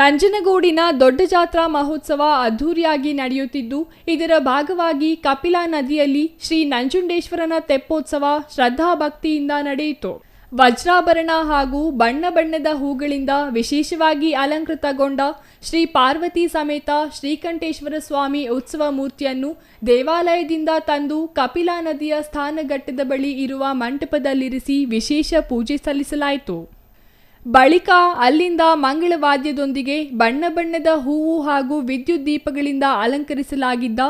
ನಂಜನಗೂಡಿನ ದೊಡ್ಡ ಜಾತ್ರಾ ಮಹೋತ್ಸವ ಅದ್ಧೂರಿಯಾಗಿ ನಡೆಯುತ್ತಿದ್ದು, ಇದರ ಭಾಗವಾಗಿ ಕಪಿಲಾ ನದಿಯಲ್ಲಿ ಶ್ರೀ ನಂಜುಂಡೇಶ್ವರನ ತೆಪ್ಪೋತ್ಸವ ಶ್ರದ್ಧಾ ಭಕ್ತಿಯಿಂದ ನಡೆಯಿತು. ವಜ್ರಾಭರಣ ಹಾಗೂ ಬಣ್ಣ ಬಣ್ಣದ ಹೂಗಳಿಂದ ವಿಶೇಷವಾಗಿ ಅಲಂಕೃತಗೊಂಡ ಶ್ರೀ ಪಾರ್ವತಿ ಸಮೇತ ಶ್ರೀಕಂಠೇಶ್ವರ ಸ್ವಾಮಿ ಉತ್ಸವ ಮೂರ್ತಿಯನ್ನು ದೇವಾಲಯದಿಂದ ತಂದು ಕಪಿಲಾ ನದಿಯ ಸ್ಥಾನಘಟ್ಟದ ಬಳಿ ಇರುವ ಮಂಟಪದಲ್ಲಿರಿಸಿ ವಿಶೇಷ ಪೂಜೆ ಸಲ್ಲಿಸಲಾಯಿತು. ಬಳಿಕ ಅಲ್ಲಿಂದ ಮಂಗಳವಾದ್ಯದೊಂದಿಗೆ ಬಣ್ಣ ಬಣ್ಣದ ಹೂವು ಹಾಗೂ ವಿದ್ಯುತ್ ದೀಪಗಳಿಂದ ಅಲಂಕರಿಸಲಾಗಿದ್ದ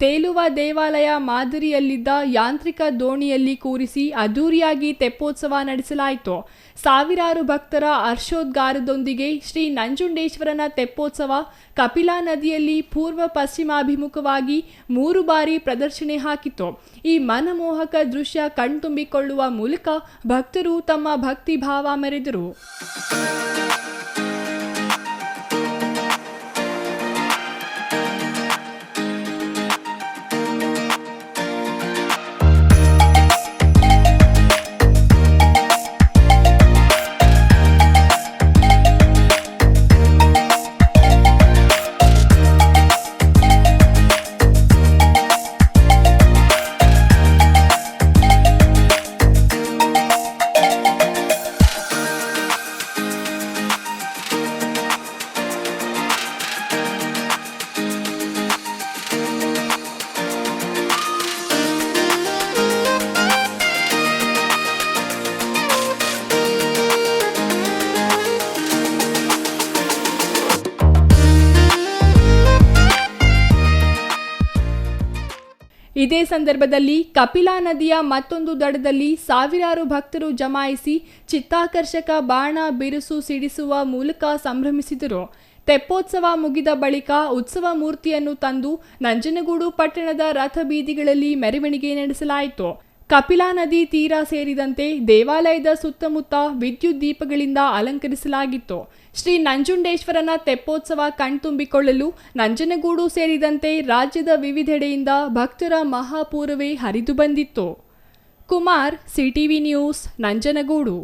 ತೇಲುವ ದೇವಾಲಯ ಮಾದರಿಯಲ್ಲಿದ್ದ ಯಾಂತ್ರಿಕ ದೋಣಿಯಲ್ಲಿ ಕೂರಿಸಿ ಅದ್ದೂರಿಯಾಗಿ ತೆಪ್ಪೋತ್ಸವ ನಡೆಸಲಾಯಿತು. ಸಾವಿರಾರು ಭಕ್ತರ ಹರ್ಷೋದ್ಗಾರದೊಂದಿಗೆ ಶ್ರೀ ನಂಜುಂಡೇಶ್ವರನ ತೆಪ್ಪೋತ್ಸವ, ಕಪಿಲಾ ನದಿಯಲ್ಲಿ ಪೂರ್ವ ಪಶ್ಚಿಮಾಭಿಮುಖವಾಗಿ ಮೂರು ಬಾರಿ ಪ್ರದರ್ಶನೆ ಹಾಕಿತು. ಈ ಮನಮೋಹಕ ದೃಶ್ಯ ಕಣ್ತುಂಬಿಕೊಳ್ಳುವ ಮೂಲಕ ಭಕ್ತರು ತಮ್ಮ ಭಕ್ತಿ ಭಾವ ಮೆರೆದರು. ಇದೇ ಸಂದರ್ಭದಲ್ಲಿ ಕಪಿಲಾ ನದಿಯ ಮತ್ತೊಂದು ದಡದಲ್ಲಿ ಸಾವಿರಾರು ಭಕ್ತರು ಜಮಾಯಿಸಿ ಚಿತ್ತಾಕರ್ಷಕ ಬಾಣ ಬಿರುಸು ಸಿಡಿಸುವ ಮೂಲಕ ಸಂಭ್ರಮಿಸಿದರು. ತೆಪ್ಪೋತ್ಸವ ಮುಗಿದ ಬಳಿಕ ಉತ್ಸವ ಮೂರ್ತಿಯನ್ನು ತಂದು ನಂಜನಗೂಡು ಪಟ್ಟಣದ ರಥ ಬೀದಿಗಳಲ್ಲಿ ಮೆರವಣಿಗೆ ನಡೆಸಲಾಯಿತು. ಕಪಿಲಾ ನದಿ ತೀರ ಸೇರಿದಂತೆ ದೇವಾಲಯದ ಸುತ್ತಮುತ್ತ ವಿದ್ಯುತ್ ದೀಪಗಳಿಂದ ಅಲಂಕರಿಸಲಾಗಿತ್ತು. ಶ್ರೀ ನಂಜುಂಡೇಶ್ವರನ ತೆಪ್ಪೋತ್ಸವ ಕಣ್ತುಂಬಿಕೊಳ್ಳಲು ನಂಜನಗೂಡು ಸೇರಿದಂತೆ ರಾಜ್ಯದ ವಿವಿಧೆಡೆಯಿಂದ ಭಕ್ತರ ಮಹಾಪೂರವೇ ಹರಿದು ಬಂದಿತ್ತು. Kumar, CTV news, Nanjangud.